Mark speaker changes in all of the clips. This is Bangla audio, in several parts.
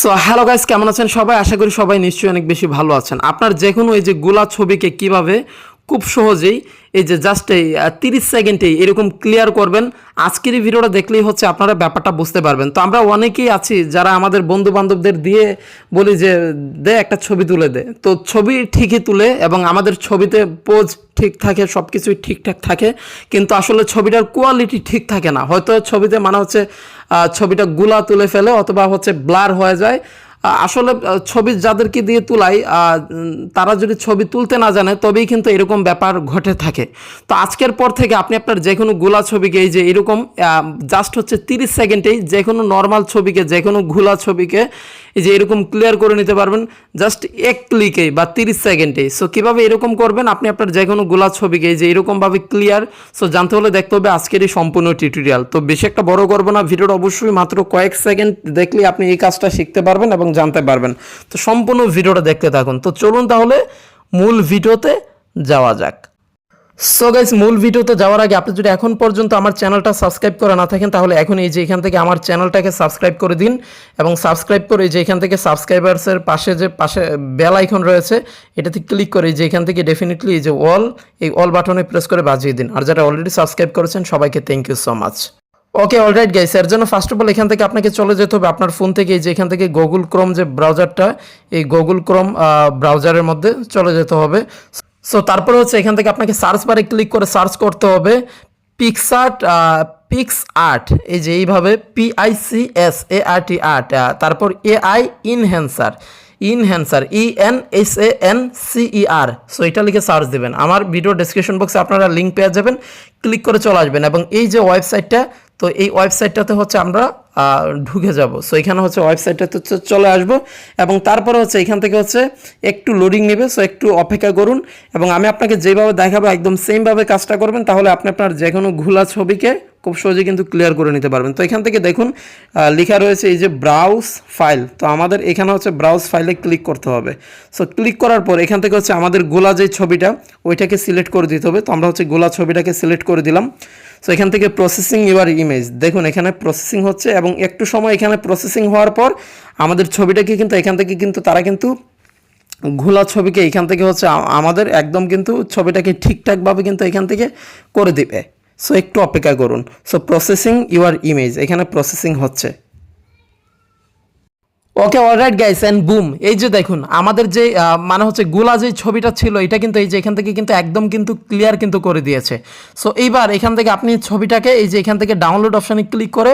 Speaker 1: সো হ্যালো গাইস কেমন আছেন সবাই? আশা করি সবাই নিশ্চয়ই অনেক বেশি ভালো আছেন। আপনার যে কোনো এই যে গোলা ছবিকে কীভাবে খুব সহজেই এই যে জাস্ট এই তিরিশ সেকেন্ডেই এরকম ক্লিয়ার করবেন। আজকের এই ভিডিওটা দেখলেই হচ্ছে আপনারা ব্যাপারটা বুঝতে পারবেন। তো আমরা অনেকেই আছি যারা আমাদের বন্ধু বান্ধবদের দিয়ে বলি যে, দে একটা ছবি তুলে দে। তো ছবি ঠিকই তুলে এবং আমাদের ছবিতে পোজ ঠিক থাকে সব কিছুই ঠিকঠাক থাকে। কিন্তু আসলে ছবিটার কোয়ালিটি ঠিক থাকে না। হয়তো ছবিতে মানে হচ্ছে ছবিটা গুলা তুলে ফেলে অথবা হচ্ছে ব্লার হয়ে যায়। আসলে ছবি যাদেরকে দিয়ে তুলাই তারা যদি ছবি তুলতে না জানে, তবেই কিন্তু এরকম ব্যাপার ঘটে থাকে। তো আজকের পর থেকে আপনি আপনার যে কোনো গোলা ছবিকে, এই যে এরকম জাস্ট হচ্ছে তিরিশ সেকেন্ডেই যে কোনো নর্মাল ছবিকে যে কোনো গোলা ছবিকে এই যে এরকম ক্লিয়ার করে নিতে পারবেন জাস্ট এক ক্লিকেই বা তিরিশ সেকেন্ডেই সো কীভাবে এরকম করবেন? আপনি আপনার যে কোনো গোলা ছবিকে যে এরকমভাবে ক্লিয়ার সো জানতে হলে দেখতে হবে আজকের এই সম্পূর্ণ টিউটোরিয়াল তো বেশি একটা বড় করব না, ভিডিওটা অবশ্যই মাত্র কয়েক সেকেন্ড দেখলে আপনি এই কাজটা শিখতে পারবেন এবং জানতে পারবেন। তো সম্পূর্ণ ভিডিওটা দেখতে থাকুন। তো চলুন তাহলে মূল ভিডিওতে যাওয়া যাক। সো গাইস মূল ভিডিওতে যাওয়ার আগে আপনি যদি এখন পর্যন্ত আমার চ্যানেলটা সাবস্ক্রাইব করে না থাকেন, তাহলে এখন এই যে এখান থেকে আমার চ্যানেলটাকে সাবস্ক্রাইব করে দিন এবং সাবস্ক্রাইব করে যে এখান থেকে সাবস্ক্রাইবার্সের পাশে যে পাশে বেল আইকন রয়েছে, এটাতে ক্লিক করে যে এখান থেকে ডেফিনেটলি এই যে অল এই অল বাটনে প্রেস করে বাজিয়ে দিন। আর যারা অলরেডি সাবস্ক্রাইব করেছেন, সবাইকে thank you so much okay alright guys এর জন্য ফার্স্ট অফ অল এখান থেকে আপনাকে চলে যেতে হবে আপনার ফোন থেকে, এই যে এখান থেকে গুগল ক্রোম যে ব্রাউজারটা এই গুগল ক্রোম ব্রাউজারের মধ্যে চলে যেতে হবে। সো তারপরে হচ্ছে এখান থেকে আপনাকে সার্চ বারে ক্লিক করে সার্চ করতে হবে পিক্সার্ট পিক্স আর্ট এই যে এইভাবে PICS A R T art তারপর AI enhancer enhancer E N S A N CE R so এটা লিখে সার্চ দেবেন। আমার ভিডিও ডেসক্রিপশন বক্সে আপনারা লিঙ্ক পেয়ে যাবেন ক্লিক করে চলে আসবেন এবং এই যে ওয়েবসাইটটা তো এই ওয়েবসাইটটাতে হচ্ছে আমরা ঢুকে যাব। সো এখানে হচ্ছে ওয়েবসাইটটাতে হচ্ছে চলে আসব এবং তারপরে হচ্ছে এখান থেকে হচ্ছে একটু লোডিং নেবে সো একটু অপেক্ষা করুন এবং আমি আপনাকে যেভাবে দেখাবো একদম সেমভাবে কাজটা করবেন, তাহলে আপনি আপনার যে কোনো ঘোলা ছবিকে খুব সহজে কিন্তু ক্লিয়ার করে নিতে পারবেন। তো এখান থেকে দেখুন লেখা রয়েছে এই যে ব্রাউজ ফাইল তো আমাদের এখানে হচ্ছে ব্রাউজ ফাইলে ক্লিক করতে হবে। সো ক্লিক করার পর এখান থেকে হচ্ছে আমাদের গোলা যে ছবিটা, ওইটাকে সিলেক্ট করে দিতে হবে। তো আমরা হচ্ছে গোলা ছবিটাকে সিলেক্ট করে দিলাম। সো এখান থেকে প্রসেসিং ইউর ইমেজ দেখুন, এখানে প্রসেসিং হচ্ছে এবং একটু সময় এখানে প্রসেসিং হওয়ার পর আমাদের ছবিটাকে কিন্তু, এখান থেকে কিন্তু তারা কিন্তু ঘোলা ছবিকে এখান থেকে হচ্ছে আমাদের একদম কিন্তু ছবিটাকে ঠিকঠাকভাবে কিন্তু এখান থেকে করে দিবে। সো একটু অপেক্ষা করুন। সো প্রসেসিং ইউর ইমেজ এখানে প্রসেসিং হচ্ছে। Okay all alright guys and boom এই যে দেখুন, আমাদের যে মানে হচ্ছে গোলা যে ছবিটা ছিল, এটা কিন্তু এই যে এখান থেকে কিন্তু একদম কিন্তু ক্লিয়ার কিন্তু করে দিয়েছে। সো এইবার এখান থেকে আপনি ছবিটাকে এই যে এখান থেকে ডাউনলোড অপশানে ক্লিক করে,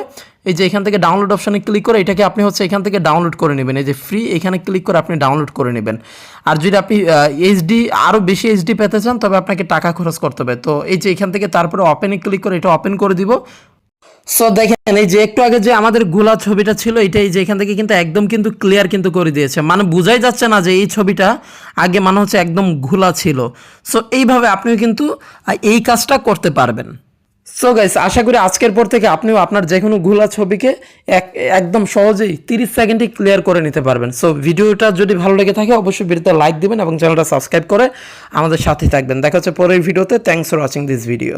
Speaker 1: এই যে এখান থেকে ডাউনলোড অপশানে ক্লিক করে, এটাকে আপনি হচ্ছে এখান থেকে ডাউনলোড করে নেবেন। এই যে ফ্রি এখানে ক্লিক করে আপনি ডাউনলোড করে নেবেন। আর যদি আপনি এইচডি আরও বেশি এইচডি পেতে চান, তবে আপনাকে টাকা খরচ করতে হবে। তো এই যে এখান থেকে তারপরে ওপেনে ক্লিক করে এটা ওপেন করে দিব। সো দেখেন, এই যে একটু আগে যে আমাদের গোলা ছবিটা ছিল এটা এই যে এখান থেকে কিন্তু একদম কিন্তু ক্লিয়ার কিন্তু করে দিয়েছে। মানে বোঝাই যাচ্ছে না যে এই ছবিটা আগে মানে হচ্ছে একদম ঘোলা ছিল। সো এইভাবে আপনিও কিন্তু এই কাজটা করতে পারবেন। সো গাইস আশা করি আজকের পর থেকে আপনিও আপনার যে কোনো ঘোলা ছবিকে এক, একদম সহজেই তিরিশ সেকেন্ডে ক্লিয়ার করে নিতে পারবেন। সো ভিডিওটা যদি ভালো লেগে থাকে, অবশ্যই ভিডিওতে লাইক দিবেন এবং চ্যানেলটা সাবস্ক্রাইব করে আমাদের সাথে থাকবেন। দেখা হচ্ছে পরের ভিডিওতে। Thanks for watching this video